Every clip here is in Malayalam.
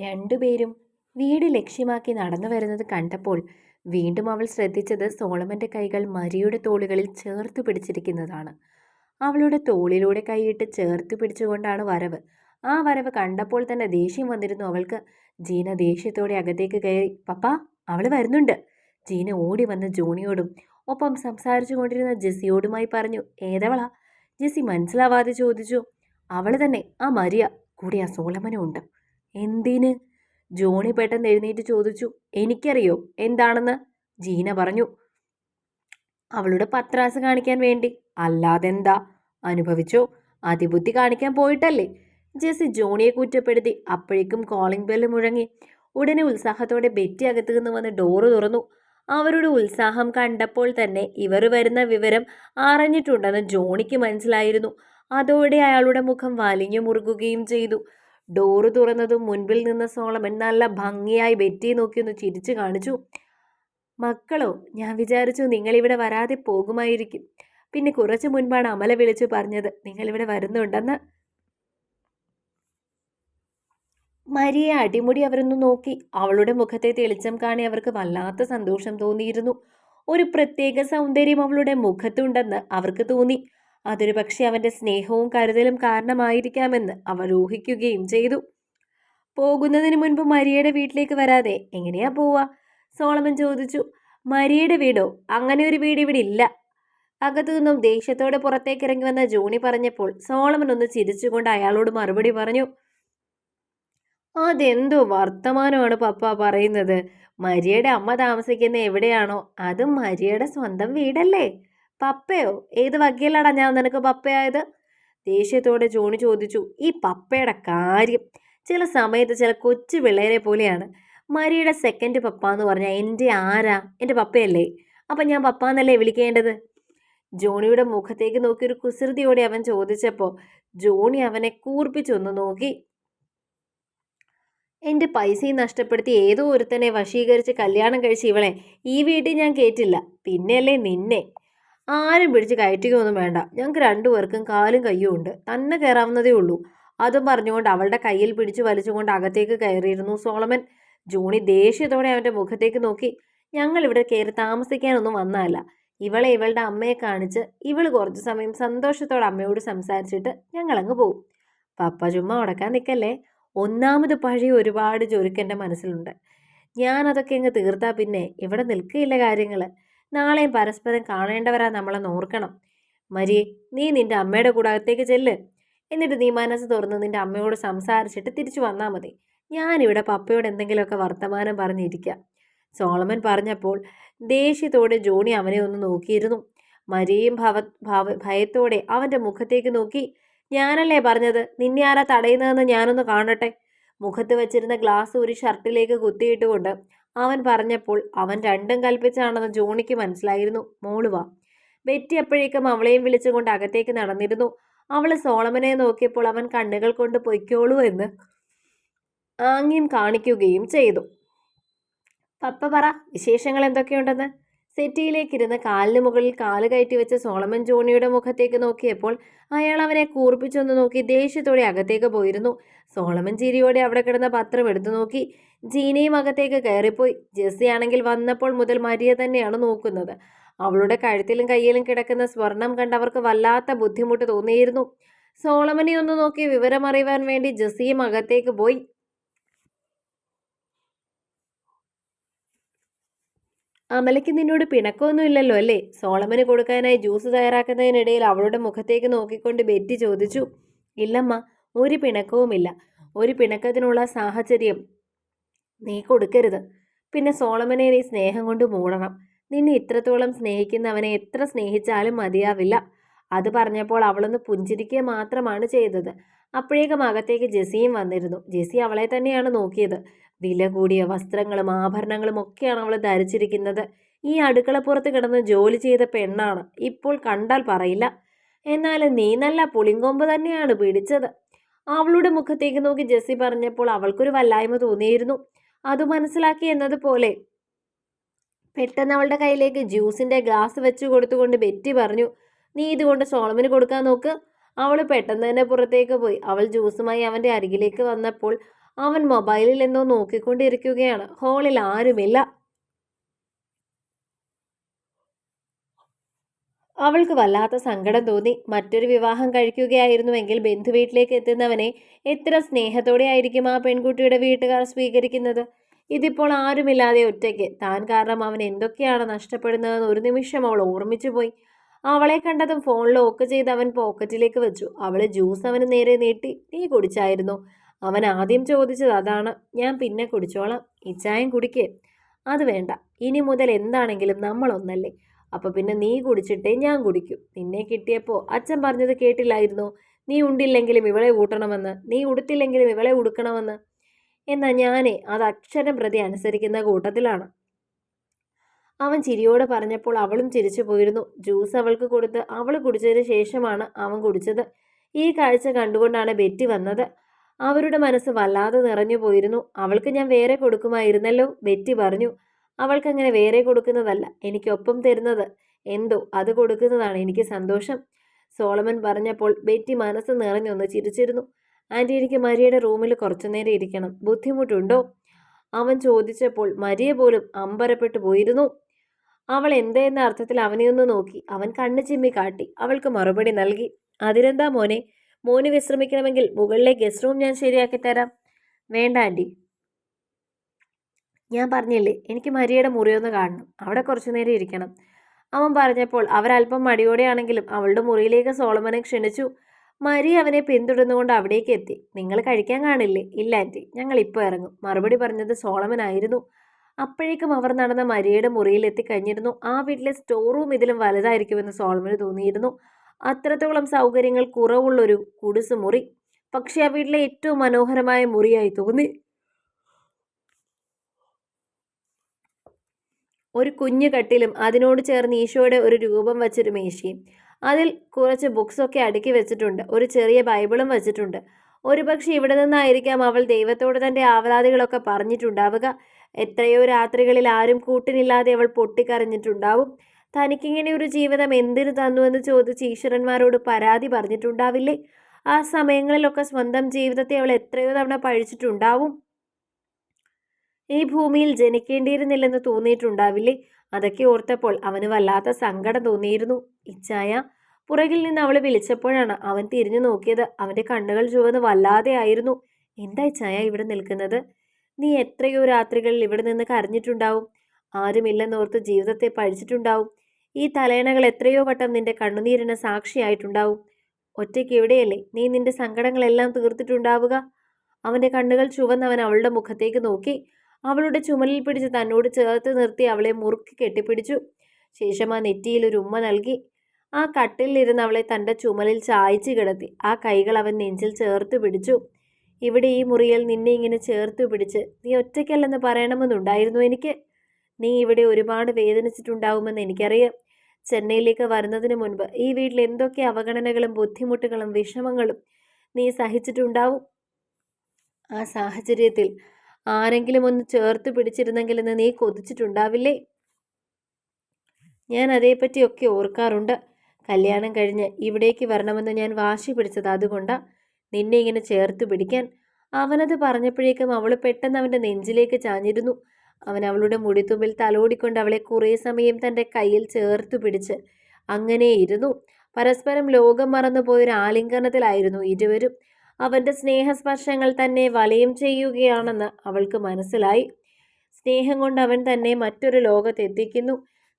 രണ്ടുപേരും വീട് ലക്ഷ്യമാക്കി നടന്നു വരുന്നത് കണ്ടപ്പോൾ വീണ്ടും അവൾ ശ്രദ്ധിച്ചത് സോളമന്റെ കൈകൾ മരിയുടെ തോളുകളിൽ ചേർത്ത് പിടിച്ചിരിക്കുന്നതാണ്. അവളുടെ തോളിലൂടെ കൈയിട്ട് ചേർത്ത് പിടിച്ചുകൊണ്ടാണ് വരവ്. ആ വരവ് കണ്ടപ്പോൾ തന്നെ ദേഷ്യം വന്നിരുന്നു. അവൾക്ക് ജീന ദേഷ്യത്തോടെ അകത്തേക്ക് കയറി പപ്പ അവൾ വരുന്നുണ്ട്. ജീന ഓടി വന്ന് ജോണിയോടും ഒപ്പം സംസാരിച്ചു കൊണ്ടിരുന്ന ജെസ്സിയോടുമായി പറഞ്ഞു ഏതവളാ? ജെസ്സി മനസ്സിലാവാതെ ചോദിച്ചു അവൾ തന്നെ ആ മരിയ. കൂടെ ആ സോളമനും ഉണ്ട്. എന്തിന്? ജോണി പെട്ടെന്ന് എഴുന്നേറ്റ് ചോദിച്ചു. എനിക്കറിയോ എന്താണെന്ന്? ജീന പറഞ്ഞു. അവളുടെ പത്രാസ് കാണിക്കാൻ വേണ്ടി. അല്ലാതെന്താ? അനുഭവിച്ചോ? അതിബുദ്ധി കാണിക്കാൻ പോയിട്ടല്ലേ? ജെസ്സി ജോണിയെ കുറ്റപ്പെടുത്തി അപ്പോഴേക്കും കോളിംഗ് ബെല്ല് മുഴങ്ങി. ഉടനെ ഉത്സാഹത്തോടെ ബെറ്റി അകത്തു നിന്ന് വന്ന് ഡോറ് തുറന്നു. അവരുടെ ഉത്സാഹം കണ്ടപ്പോൾ തന്നെ ഇവർ വരുന്ന വിവരം അറിഞ്ഞിട്ടുണ്ടെന്ന് ജോണിക്ക് മനസ്സിലായിരുന്നു. അതോടെ അയാളുടെ മുഖം വലിഞ്ഞു മുറുകുകയും ചെയ്തു. ഡോറ് തുറന്നതും മുൻപിൽ നിന്ന സോളമൻ നല്ല ഭംഗിയായി വെറ്റി നോക്കിയൊന്ന് ചിരിച്ചു കാണിച്ചു. മക്കളോ ഞാൻ വിചാരിച്ചു നിങ്ങളിവിടെ വരാതെ പോകുമായിരിക്കും. പിന്നെ കുറച്ച് മുൻപാണ് അമല വിളിച്ചു പറഞ്ഞത്. നിങ്ങളിവിടെ വരുന്നുണ്ടെന്ന്. മരിയെ അടിമുടി അവരൊന്ന് നോക്കി. അവളുടെ മുഖത്തെ തെളിച്ചം കാണി അവർക്ക് വല്ലാത്ത സന്തോഷം തോന്നിയിരുന്നു. ഒരു പ്രത്യേക സൗന്ദര്യം അവളുടെ മുഖത്തുണ്ടെന്ന് അവർക്ക് തോന്നി. അതൊരു പക്ഷേ അവന്റെ സ്നേഹവും കരുതലും കാരണമായിരിക്കാമെന്ന് അവർ ഊഹിക്കുകയും ചെയ്തു. പോകുന്നതിന് മുൻപ് മരിയയുടെ വീട്ടിലേക്ക് വരാതെ എങ്ങനെയാ പോവാ? സോളമൻ ചോദിച്ചു. മരിയയുടെ വീടോ? അങ്ങനെ ഒരു വീട് ഇവിടെ ഇല്ല. അകത്തു നിന്നും ദേഷ്യത്തോടെ പുറത്തേക്ക് ഇറങ്ങി വന്ന ജോണി പറഞ്ഞപ്പോൾ സോളമൻ ഒന്ന് ചിരിച്ചുകൊണ്ട് അയാളോട് മറുപടി പറഞ്ഞു. അതെന്തോ വർത്തമാനമാണ് പപ്പ പറയുന്നത്. മരിയയുടെ അമ്മ താമസിക്കുന്ന എവിടെയാണോ? അതും മരിയയുടെ സ്വന്തം വീടല്ലേ? പപ്പയോ? ഏത് വകയിലാടാ ഞാൻ നിനക്ക് പപ്പയായത്? ദേഷ്യത്തോടെ ജോണി ചോദിച്ചു. ഈ പപ്പയുടെ കാര്യം. ചില സമയത്ത് ചില കൊച്ചു പിള്ളേരെ പോലെയാണ്. മരിയുടെ സെക്കൻഡ് പപ്പ എന്ന് പറഞ്ഞാൽ എന്റെ ആരാ? എന്റെ പപ്പയല്ലേ? അപ്പം ഞാൻ പപ്പ എന്നല്ലേ വിളിക്കേണ്ടത്? ജോണിയുടെ മുഖത്തേക്ക് നോക്കി ഒരു കുസൃതിയോടെ അവൻ ചോദിച്ചപ്പോൾ ജോണി അവനെ കൂർപ്പിച്ചൊന്ന് നോക്കി. എന്റെ പൈസയും നഷ്ടപ്പെടുത്തി ഏതോ ഒരുത്തനെ വശീകരിച്ച് കല്യാണം കഴിച്ച് ഇവളെ ഈ വീട്ടിൽ ഞാൻ കേട്ടില്ല പിന്നെയല്ലേ നിന്നെ? ആരും പിടിച്ച് കയറ്റുകയൊന്നും വേണ്ട. ഞങ്ങൾക്ക് രണ്ടുപേർക്കും കാലും കയ്യും ഉണ്ട്. തന്നെ കയറാവുന്നതേ ഉള്ളൂ. അതും പറഞ്ഞുകൊണ്ട് അവളുടെ കയ്യിൽ പിടിച്ചു വലിച്ചുകൊണ്ട് അകത്തേക്ക് കയറിയിരുന്നു സോളമൻ. ജോണി ദേഷ്യത്തോടെ അവന്റെ മുഖത്തേക്ക് നോക്കി. ഞങ്ങൾ ഇവിടെ കയറി താമസിക്കാനൊന്നും വന്നതല്ല. ഇവളെ ഇവളുടെ അമ്മയെ കാണിച്ച് ഇവൾ കുറച്ച് സമയം സന്തോഷത്തോടെ അമ്മയോട് സംസാരിച്ചിട്ട് ഞങ്ങളങ്ങ് പോകും പപ്പ ചുമ്മാ ഉടക്കാൻ നിൽക്കല്ലേ ഒന്നാമത് പഴയ ഒരുപാട് ചൊരുക്കെന്റെ മനസ്സിലുണ്ട്. ഞാനതൊക്കെ അങ്ങ് തീർത്താ പിന്നെ ഇവിടെ നിൽക്കുകയില്ല കാര്യങ്ങൾ നാളെയും പരസ്പരം കാണേണ്ടവരാ നമ്മളെ ഓർക്കണം. മരിയെ നീ നിന്റെ അമ്മയുടെ കൂടകത്തേക്ക് ചെല്ല്. എന്നിട്ട് നീ മനസ്സ് തുറന്ന് നിന്റെ അമ്മയോട് സംസാരിച്ചിട്ട് തിരിച്ചു വന്നാൽ മതി. ഞാനിവിടെ പപ്പയോട് എന്തെങ്കിലുമൊക്കെ വർത്തമാനം പറഞ്ഞിരിക്കാം. സോളമൻ പറഞ്ഞപ്പോൾ ദേഷ്യത്തോടെ ജോണി അവനെ ഒന്ന് നോക്കിയിരുന്നു. മരിയും ഭവ ഭവ ഭയത്തോടെ അവന്റെ മുഖത്തേക്ക് നോക്കി. ഞാനല്ലേ പറഞ്ഞത്? നിന്നെ ആരാ തടയുന്നതെന്ന് ഞാനൊന്ന് കാണട്ടെ. മുഖത്ത് വെച്ചിരുന്ന ഗ്ലാസ് ഒരു ഷർട്ടിലേക്ക് കുത്തിയിട്ടുകൊണ്ട് അവൻ പറഞ്ഞപ്പോൾ അവൻ രണ്ടും കൽപ്പിച്ചാണെന്ന് ജോണിക്ക് മനസ്സിലായിരുന്നു. മോളുവ ബെറ്റി അപ്പോഴേക്കും അവളെയും വിളിച്ചുകൊണ്ട് അകത്തേക്ക് നടന്നിരുന്നു. അവൾ സോളമനെ നോക്കിയപ്പോൾ അവൻ കണ്ണുകൾ കൊണ്ട് പൊയ്ക്കോളൂ എന്ന് ആംഗ്യം കാണിക്കുകയും ചെയ്തു. പപ്പ പറ വിശേഷങ്ങൾ എന്തൊക്കെയുണ്ടെന്ന്? സെറ്റിയിലേക്കിരുന്ന് കാലിന് മുകളിൽ കാൽ കയറ്റി വെച്ച സോളമൻ ജോണിയുടെ മുഖത്തേക്ക് നോക്കിയപ്പോൾ അയാൾ അവനെ കൂർപ്പിച്ചൊന്ന് നോക്കി ദേഷ്യത്തോടെ അകത്തേക്ക് പോയിരുന്നു. സോളമൻ ചിരിയോടെ അവിടെ കിടന്ന പത്രം എടുത്തു നോക്കി. ജീനയും അകത്തേക്ക് കയറിപ്പോയി. ജെസ്സി ആണെങ്കിൽ വന്നപ്പോൾ മുതൽ മരിയ തന്നെയാണ് നോക്കുന്നത്. അവളുടെ കഴുത്തിലും കയ്യിലും കിടക്കുന്ന സ്വർണം കണ്ടവർക്ക് വല്ലാത്ത ബുദ്ധിമുട്ട് തോന്നിയിരുന്നു. സോളമനെ ഒന്ന് നോക്കി വിവരമറിയുവാൻ വേണ്ടി ജെസ്സിയും അകത്തേക്ക് പോയി. അമലയ്ക്ക് നിന്നോട് പിണക്കമൊന്നും ഇല്ലല്ലോ അല്ലേ? സോളമന് കൊടുക്കാനായി ജ്യൂസ് തയ്യാറാക്കുന്നതിനിടയിൽ അവളുടെ മുഖത്തേക്ക് നോക്കിക്കൊണ്ട് ബെറ്റി ചോദിച്ചു. ഇല്ലമ്മ ഒരു പിണക്കവുമില്ല. ഒരു പിണക്കത്തിനുള്ള സാഹചര്യം നീ കൊടുക്കരുത്. പിന്നെ സോളമനെ നീ സ്നേഹം കൊണ്ട് മൂടണം. നിന്നെ ഇത്രത്തോളം സ്നേഹിക്കുന്നവനെ എത്ര സ്നേഹിച്ചാലും മതിയാവില്ല. അത് പറഞ്ഞപ്പോൾ അവളൊന്ന് പുഞ്ചിരിക്കുക മാത്രമാണ് ചെയ്തത്. അപ്പോഴേക്കും അകത്തേക്ക് ജെസിയും വന്നിരുന്നു. ജെസി അവളെ തന്നെയാണ് നോക്കിയത്. വില കൂടിയ വസ്ത്രങ്ങളും ആഭരണങ്ങളും ഒക്കെയാണ് അവൾ ധരിച്ചിരിക്കുന്നത്. ഈ അടുക്കളപ്പുറത്ത് കിടന്ന് ജോലി ചെയ്ത പെണ്ണാണ്. ഇപ്പോൾ കണ്ടാൽ പറയില്ല. എന്നാൽ നീ നല്ല പുളിങ്കൊമ്പ് തന്നെയാണ് പിടിച്ചത്. അവളുടെ മുഖത്തേക്ക് നോക്കി ജെസ്സി പറഞ്ഞപ്പോൾ അവൾക്കൊരു വല്ലായ്മ തോന്നിയിരുന്നു. അത് മനസ്സിലാക്കി എന്നതുപോലെ പെട്ടെന്ന് അവളുടെ കയ്യിലേക്ക് ജ്യൂസിന്റെ ഗ്ലാസ് വെച്ച് കൊടുത്തുകൊണ്ട് ബെറ്റി പറഞ്ഞു നീ ഇതുകൊണ്ട് സോളമിന് കൊടുക്കാൻ നോക്ക്. അവൾ പെട്ടെന്ന് തന്നെ പുറത്തേക്ക് പോയി. അവൾ ജ്യൂസുമായി അവന്റെ അരികിലേക്ക് വന്നപ്പോൾ അവൻ മൊബൈലിൽ എന്തോ നോക്കിക്കൊണ്ടിരിക്കുകയാണ്. ഹാളിൽ ആരുമില്ല. അവൾക്ക് വല്ലാത്ത സങ്കടം തോന്നി. മറ്റൊരു വിവാഹം കഴിക്കുകയായിരുന്നുവെങ്കിൽ ബന്ധു വീട്ടിലേക്ക് എത്തുന്നവനെ എത്ര സ്നേഹത്തോടെ ആയിരിക്കും ആ പെൺകുട്ടിയുടെ വീട്ടുകാർ സ്വീകരിക്കുന്നത്? ഇതിപ്പോൾ ആരുമില്ലാതെ ഒറ്റയ്ക്ക്. താൻ കാരണം അവൻ എന്തൊക്കെയാണ് നഷ്ടപ്പെടുന്നതെന്ന് ഒരു നിമിഷം അവൾ ഓർമ്മിച്ചു പോയി. അവളെ കണ്ടതും ഫോൺ ലോക്ക് ചെയ്ത് അവൻ പോക്കറ്റിലേക്ക് വെച്ചു. അവൾ ജ്യൂസ് അവന് നേരെ നീട്ടി. നീ കുടിച്ചായിരുന്നു? അവൻ ആദ്യം ചോദിച്ചത് അതാണ്. ഞാൻ പിന്നെ കുടിച്ചോളാം. ഇച്ചായം കുടിക്കേ. അത് വേണ്ട. ഇനി മുതൽ എന്താണെങ്കിലും നമ്മളൊന്നല്ലേ. അപ്പോൾ പിന്നെ നീ കുടിച്ചിട്ടേ ഞാൻ കുടിക്കും. നിന്നെ കിട്ടിയപ്പോൾ അച്ഛൻ പറഞ്ഞത് കേട്ടില്ലായിരുന്നോ. നീ ഉണ്ടില്ലെങ്കിലും ഇവളെ കൂട്ടണമെന്ന് നീ ഉടുത്തില്ലെങ്കിലും ഇവളെ ഉടുക്കണമെന്ന്. എന്നാൽ ഞാനേ അത് അക്ഷരം പ്രതി അനുസരിക്കുന്ന കൂട്ടത്തിലാണ്. അവൻ ചിരിയോടെ പറഞ്ഞപ്പോൾ അവളും ചിരിച്ചു പോയിരുന്നു. ജ്യൂസ് അവൾക്ക് കൊടുത്ത് അവൾ കുടിച്ചതിന് ശേഷമാണ് അവൻ കുടിച്ചത്. ഈ കാഴ്ച കണ്ടുകൊണ്ടാണ് ബെറ്റി വന്നത്. അവരുടെ മനസ്സ് വല്ലാതെ നിറഞ്ഞു പോയിരുന്നു. അവൾക്ക് ഞാൻ വേറെ കൊടുക്കുമായിരുന്നല്ലോ ബെറ്റി പറഞ്ഞു. അവൾക്കങ്ങനെ വേറെ കൊടുക്കുന്നതല്ല എനിക്കൊപ്പം തരുന്നത്. എന്തോ അത് കൊടുക്കുന്നതാണ് എനിക്ക് സന്തോഷം. സോളമൻ പറഞ്ഞപ്പോൾ ബെറ്റി മനസ്സ് നിറഞ്ഞൊന്ന് ചിരിച്ചിരുന്നു. ആന്റി എനിക്ക് മരിയയുടെ റൂമിൽ കുറച്ചുനേരം ഇരിക്കണം. ബുദ്ധിമുട്ടുണ്ടോ? അവൻ ചോദിച്ചപ്പോൾ മരിയ പോലും അമ്പരപ്പെട്ടു പോയിരുന്നു. അവൾ എന്തെന്ന അർത്ഥത്തിൽ അവനെ ഒന്ന് നോക്കി. അവൻ കണ്ണു ചിമ്മി കാട്ടി. അവൾക്ക് മറുപടി നൽകി. അതിനെന്താ മോനെ? മോന് വിശ്രമിക്കണമെങ്കിൽ മുകളിലെ ഗസ്റ്റ് റൂം ഞാൻ ശരിയാക്കി തരാം. വേണ്ട ആന്റി. ഞാൻ പറഞ്ഞില്ലേ എനിക്ക് മരിയയുടെ മുറിയൊന്ന് കാണണം. അവിടെ കുറച്ചു നേരം ഇരിക്കണം. അവൻ പറഞ്ഞപ്പോൾ അവരല്പം മടിയോടെയാണെങ്കിലും അവളുടെ മുറിയിലേക്ക് സോളമനെ ക്ഷണിച്ചു. മരി അവനെ പിന്തുടർന്നുകൊണ്ട് അവിടേക്ക് എത്തി. നിങ്ങൾ കഴിക്കാൻ കാണില്ലേ? ഇല്ല ആന്റി. ഞങ്ങൾ ഇപ്പോൾ ഇറങ്ങും. മറുപടി പറഞ്ഞത് സോളമനായിരുന്നു അപ്പോഴേക്കും അവർ നടന്ന മരിയയുടെ മുറിയിൽ എത്തിക്കഴിഞ്ഞിരുന്നു. ആ വീട്ടിലെ സ്റ്റോർ റൂം ഇതിലും വലുതായിരിക്കുമെന്ന് സോളമന് തോന്നിയിരുന്നു. അത്രത്തോളം സൗകര്യങ്ങൾ കുറവുള്ളൊരു കുടിസ് മുറി. പക്ഷെ ആ വീട്ടിലെ ഏറ്റവും മനോഹരമായ മുറിയായി തോന്നി. ഒരു കുഞ്ഞു കട്ടിലും അതിനോട് ചേർന്ന് ഈശോയുടെ ഒരു രൂപം വെച്ചൊരു മേശയും. അതിൽ കുറച്ച് ബുക്സൊക്കെ അടുക്കി വെച്ചിട്ടുണ്ട്. ഒരു ചെറിയ ബൈബിളും വെച്ചിട്ടുണ്ട്. ഒരുപക്ഷെ ഇവിടെ നിന്നായിരിക്കാം അവൾ ദൈവത്തോട് തന്റെ ആവലാതികളൊക്കെ പറഞ്ഞിട്ടുണ്ടാവുക. എത്രയോ രാത്രികളിൽ ആരും കൂട്ടിനില്ലാതെ അവൾ പൊട്ടിക്കരഞ്ഞിട്ടുണ്ടാവും. തനിക്കിങ്ങനെ ഒരു ജീവിതം എന്തിനു തന്നു എന്ന് ചോദിച്ച് ഈശ്വരന്മാരോട് പരാതി പറഞ്ഞിട്ടുണ്ടാവില്ലേ? ആ സമയങ്ങളിലൊക്കെ സ്വന്തം ജീവിതത്തെ അവൾ എത്രയോ തവണ പഴിച്ചിട്ടുണ്ടാവും. ഈ ഭൂമിയിൽ ജനിക്കേണ്ടിയിരുന്നില്ലെന്ന് തോന്നിയിട്ടുണ്ടാവില്ലേ? അതൊക്കെ ഓർത്തപ്പോൾ അവന് വല്ലാത്ത സങ്കടം തോന്നിയിരുന്നു. ഇച്ചായ പുറകിൽ നിന്ന് അവളെ വിളിച്ചപ്പോഴാണ് അവൻ തിരിഞ്ഞു നോക്കിയത്. അവന്റെ കണ്ണുകൾ ചുവന്ന് വല്ലാതെ ആയിരുന്നു. എന്താ ഇച്ചായ ഇവിടെ നിൽക്കുന്നത്? നീ എത്രയോ രാത്രികളിൽ ഇവിടെ നിന്ന് കരഞ്ഞിട്ടുണ്ടാവും. ആരുമില്ലെന്നോർത്ത് ജീവിതത്തെ പഴിച്ചിട്ടുണ്ടാവും. ഈ തലയണകൾ എത്രയോ വട്ടം നിന്റെ കണ്ണുനീരിന് സാക്ഷിയായിട്ടുണ്ടാവും. ഒറ്റയ്ക്ക് എവിടെയല്ലേ? നീ നിന്റെ സങ്കടങ്ങളെല്ലാം തീർത്തിട്ടുണ്ടാവുക? അവന്റെ കണ്ണുകൾ ചുവന്നവൻ അവളുടെ മുഖത്തേക്ക് നോക്കി. അവളുടെ ചുമലിൽ പിടിച്ച് തന്നോട് ചേർത്ത് നിർത്തി അവളെ മുറുക്കി കെട്ടിപ്പിടിച്ചു. ശേഷം ആ നെറ്റിയിൽ ഒരു ഉമ്മ നൽകി. ആ കട്ടിലിരുന്ന് അവളെ തന്റെ ചുമലിൽ ചായച്ചു കിടത്തി. ആ കൈകൾ അവൻ നെഞ്ചിൽ ചേർത്ത് പിടിച്ചു. ഇവിടെ ഈ മുറിയിൽ നിന്നെ ഇങ്ങനെ ചേർത്ത് പിടിച്ച് നീ ഒറ്റയ്ക്കല്ലെന്ന് പറയണമെന്നുണ്ടായിരുന്നു എനിക്ക്. നീ ഇവിടെ ഒരുപാട് വേദനിച്ചിട്ടുണ്ടാവുമെന്ന് എനിക്കറിയാം. ചെന്നൈയിലേക്ക് വരുന്നതിന് മുൻപ് ഈ വീട്ടിൽ എന്തൊക്കെ അവഗണനകളും ബുദ്ധിമുട്ടുകളും വിഷമങ്ങളും നീ സഹിച്ചിട്ടുണ്ടാവും? ആ സാഹചര്യത്തിൽ ആരെങ്കിലും ഒന്ന് ചേർത്ത് പിടിച്ചിരുന്നെങ്കിലെന്ന് നീ കൊതിച്ചിട്ടുണ്ടാവില്ലേ? ഞാൻ അതേപ്പറ്റിയൊക്കെ ഓർക്കാറുണ്ട്. കല്യാണം കഴിഞ്ഞ് ഇവിടേക്ക് വരണമെന്ന് ഞാൻ വാശി പിടിച്ചത് അതുകൊണ്ടാണ് നിന്നെ ഇങ്ങനെ ചേർത്ത് പിടിക്കാൻ. അവനത് പറഞ്ഞപ്പോഴേക്കും അവൾ പെട്ടെന്ന് അവന്റെ നെഞ്ചിലേക്ക് ചാഞ്ഞിരുന്നു. അവൻ അവളുടെ മുടിത്തുമ്പിൽ തലോടിക്കൊണ്ട് അവളെ കുറേ സമയം തന്റെ കയ്യിൽ ചേർത്ത് പിടിച്ച്. അങ്ങനെ ഇരുന്നു. പരസ്പരം ലോകം മറന്നുപോയൊരു ആലിംഗനത്തിലായിരുന്നു ഇരുവരും. അവന്റെ സ്നേഹസ്പർശങ്ങൾ തന്നെ വലയം ചെയ്യുകയാണെന്ന് അവൾക്ക് മനസ്സിലായി. സ്നേഹം കൊണ്ട് അവൻ തന്നെ മറ്റൊരു ലോകത്തെത്തിക്കുന്നു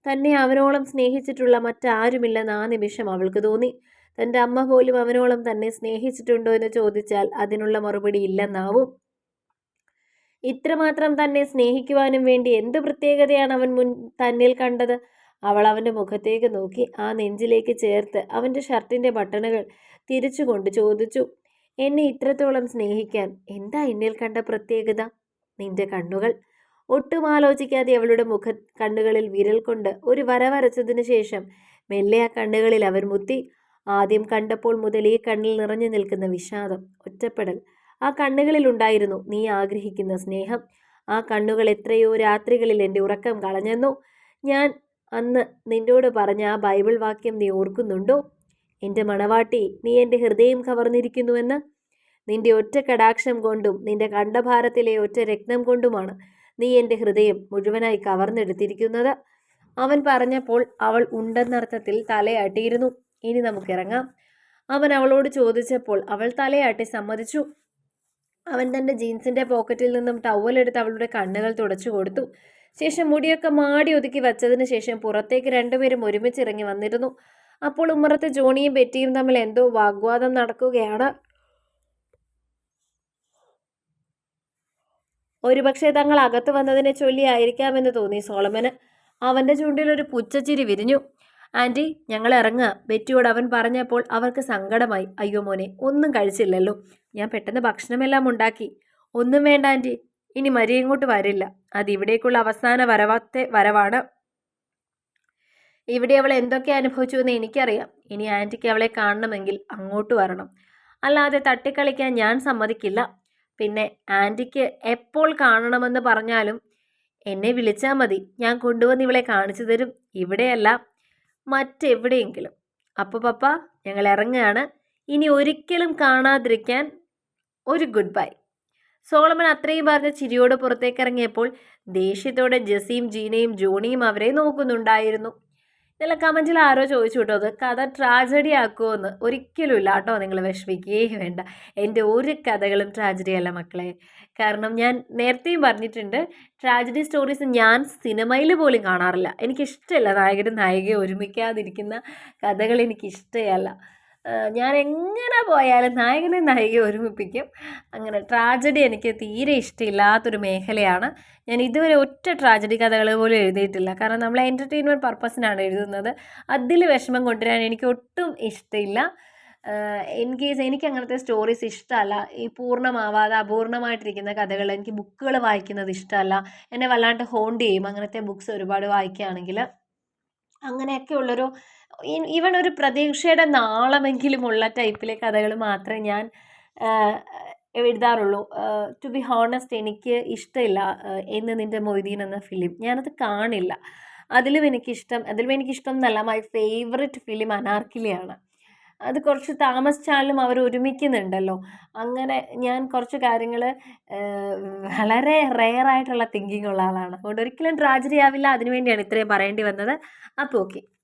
തന്നെ അവനോളം സ്നേഹിച്ചിട്ടുള്ള മറ്റാരുമില്ലെന്ന് ആ നിമിഷം അവൾക്ക് തോന്നി. തന്റെ അമ്മ പോലും അവനോളം തന്നെ സ്നേഹിച്ചിട്ടുണ്ടോ എന്ന് ചോദിച്ചാൽ അതിനുള്ള മറുപടി ഇല്ലെന്നാവും. ഇത്രമാത്രം തന്നെ സ്നേഹിക്കുവാനും വേണ്ടി എന്ത് പ്രത്യേകതയാണ് അവൻ മുൻ തന്നിൽ കണ്ടത്? അവൾ അവന്റെ മുഖത്തേക്ക് നോക്കി ആ നെഞ്ചിലേക്ക് ചേർത്ത് അവന്റെ ഷർട്ടിന്റെ ബട്ടണുകൾ തിരിച്ചുകൊണ്ട് ചോദിച്ചു എന്നെ ഇത്രത്തോളം സ്നേഹിക്കാൻ എന്താ എന്നിൽ കണ്ട പ്രത്യേകത? നിന്റെ കണ്ണുകൾ? ഒട്ടും ആലോചിക്കാതെ അവളുടെ മുഖ കണ്ണുകളിൽ വിരൽ കൊണ്ട് ഒരു വര വരച്ചതിന് ശേഷം മെല്ലെ ആ കണ്ണുകളിൽ അവർ മുത്തി. ആദ്യം കണ്ടപ്പോൾ മുതൽ ഈ കണ്ണിൽ നിറഞ്ഞു നിൽക്കുന്ന വിഷാദം ഒറ്റപ്പെടൽ ആ കണ്ണുകളിൽ ഉണ്ടായിരുന്നു നീ ആഗ്രഹിക്കുന്ന സ്നേഹം. ആ കണ്ണുകൾ എത്രയോ രാത്രികളിൽ എന്റെ ഉറക്കം കളഞ്ഞെന്നു? ഞാൻ അന്ന് നിന്നോട് പറഞ്ഞ ആ ബൈബിൾ വാക്യം നീ ഓർക്കുന്നുണ്ടോ? എന്റെ മണവാട്ടി നീ എന്റെ ഹൃദയം കവർന്നിരിക്കുന്നുവെന്ന്? നിന്റെ ഒറ്റ കടാക്ഷം കൊണ്ടും നിന്റെ കണ്ഠഭാരത്തിലെ ഒറ്റ രക്തം കൊണ്ടുമാണ് നീ എന്റെ ഹൃദയം മുഴുവനായി കവർന്നെടുത്തിരിക്കുന്നത്. അവൻ പറഞ്ഞപ്പോൾ അവൾ ഉണ്ടെന്നർത്ഥത്തിൽ തലയാട്ടിയിരുന്നു. ഇനി നമുക്കിറങ്ങാം. അവൻ അവളോട് ചോദിച്ചപ്പോൾ അവൾ തലയാട്ടി സമ്മതിച്ചു. അവൻ തന്റെ ജീൻസിന്റെ പോക്കറ്റിൽ നിന്നും ടവലെടുത്ത് അവളുടെ കണ്ണുകൾ തുടച്ചു കൊടുത്തു. ശേഷം മുടിയൊക്കെ മാടി ഒതുക്കി വച്ചതിന് ശേഷം പുറത്തേക്ക് രണ്ടുപേരും ഒരുമിച്ച് ഇറങ്ങി വന്നിരുന്നു. അപ്പോൾ ഉമ്മറത്തെ ജോണിയും ബെറ്റിയും തമ്മിൽ എന്തോ വാഗ്വാദം നടക്കുകയാണ്. ഒരുപക്ഷെ തങ്ങൾ അകത്ത് വന്നതിനെ ചൊല്ലിയായിരിക്കാമെന്ന് തോന്നി സോളമന്. അവന്റെ ചുണ്ടിൽ ഒരു പുച്ചച്ചിരി വിരിഞ്ഞു. ആന്റി ഞങ്ങൾ ഇറങ്ങുക ബെറ്റിയോട് അവൻ പറഞ്ഞപ്പോൾ അവർക്ക് സങ്കടമായി. അയ്യോ മോനെ ഒന്നും കഴിച്ചില്ലല്ലോ. ഞാൻ പെട്ടെന്ന് ഭക്ഷണമെല്ലാം ഉണ്ടാക്കി. ഒന്നും വേണ്ട ആന്റി ഇനി മരിയ ഇങ്ങോട്ട് വരില്ല. അത് ഇവിടേക്കുള്ള അവസാന വരവാത്തെ വരവാണ്. ഇവിടെ അവൾ എന്തൊക്കെ അനുഭവിച്ചു എന്ന് എനിക്കറിയാം. ഇനി ആന്റിക്ക് അവളെ കാണണമെങ്കിൽ അങ്ങോട്ട് വരണം. അല്ലാതെ തട്ടിക്കളിക്കാൻ ഞാൻ സമ്മതിക്കില്ല. പിന്നെ ആന്റിക്ക് എപ്പോൾ കാണണമെന്ന് പറഞ്ഞാലും എന്നെ വിളിച്ചാൽ മതി. ഞാൻ കൊണ്ടുവന്ന് ഇവളെ കാണിച്ചു തരും. ഇവിടെയല്ല മറ്റെവിടെയെങ്കിലും. അപ്പോൾ പപ്പ ഞങ്ങൾ ഇറങ്ങുകയാണ് ഇനി ഒരിക്കലും കാണാതിരിക്കാൻ ഒരു ഗുഡ് ബൈ. സോളമൻ അത്രയും പറഞ്ഞ ചിരിയോട് പുറത്തേക്കിറങ്ങിയപ്പോൾ ദേഷ്യത്തോടെ ജസീം ജീനയും ജോണിയും അവരെ നോക്കുന്നുണ്ടായിരുന്നു. ഇതെല്ലാം കമന്റിൽ ആരോ ചോദിച്ചു കേട്ടോ അത് കഥ ട്രാജഡി ആക്കുമോ ഒരിക്കലും ഇല്ല കേട്ടോ നിങ്ങൾ വിഷമിക്കുകയും വേണ്ട. എന്റെ ഒരു കഥകളും ട്രാജഡി അല്ല മക്കളെ. കാരണം ഞാൻ നേരത്തെയും പറഞ്ഞിട്ടുണ്ട് ട്രാജഡി സ്റ്റോറീസ് ഞാൻ സിനിമയിൽ പോലും കാണാറില്ല. എനിക്കിഷ്ടമല്ല നായകനും നായികയും ഒരുമിക്കാതിരിക്കുന്ന കഥകൾ എനിക്കിഷ്ടമല്ല ഞാൻ എങ്ങനെ പോയാലും നായകനെ നായികയെ ഒരുമിപ്പിക്കും. അങ്ങനെ ട്രാജഡി എനിക്ക് തീരെ ഇഷ്ടമില്ലാത്തൊരു മേഖലയാണ്. ഞാൻ ഇതുവരെ ഒറ്റ ട്രാജഡി കഥകൾ പോലും എഴുതിയിട്ടില്ല. കാരണം നമ്മൾ എന്റർടൈൻമെന്റ് പർപ്പസിനാണ് എഴുതുന്നത്. അതിൽ വിഷമം കൊണ്ടുവരാൻ എനിക്ക് ഒട്ടും ഇഷ്ടമില്ല. ഇൻ കേസ് എനിക്ക് അങ്ങനത്തെ സ്റ്റോറീസ് ഇഷ്ടമല്ല. ഈ പൂർണമാവാതെ അപൂർണമായിട്ടിരിക്കുന്ന കഥകൾ എനിക്ക് ബുക്കുകൾ വായിക്കുന്നത് ഇഷ്ടമല്ല. എന്നെ വല്ലാണ്ട് ഹോണ്ട് ചെയ്യും. അങ്ങനത്തെ ബുക്ക്സ് ഒരുപാട് വായിക്കുകയാണെങ്കിൽ അങ്ങനെയൊക്കെ ഉള്ളൊരു ഈവൺ ഒരു പ്രതീക്ഷയുടെ നാളമെങ്കിലുമുള്ള ടൈപ്പിലെ കഥകൾ മാത്രമേ ഞാൻ എഴുതാറുള്ളൂ. ടു ബി ഹോണസ്റ്റ് എനിക്ക് ഇഷ്ടമില്ല എന്ന് നിന്റെ മൊയ്തീൻ എന്ന ഫിലിം ഞാനത് കാണില്ല. അതിലും എനിക്കിഷ്ടം അതിലും എനിക്കിഷ്ടം എന്നല്ല മൈ ഫേവററ്റ് ഫിലിം അനാർക്കിലിയാണ്. അത് കുറച്ച് താമസിച്ചാലും അവർ ഒരുമിക്കുന്നുണ്ടല്ലോ. അങ്ങനെ ഞാൻ കുറച്ച് കാര്യങ്ങൾ വളരെ റെയർ ആയിട്ടുള്ള തിങ്കിങ് ഉള്ള ആളാണ്. അതുകൊണ്ട് ഒരിക്കലും ട്രാജഡി ആവില്ല. അതിനുവേണ്ടിയാണ് ഇത്രയും പറയേണ്ടി വന്നത്. അപ്പോൾ ഓക്കെ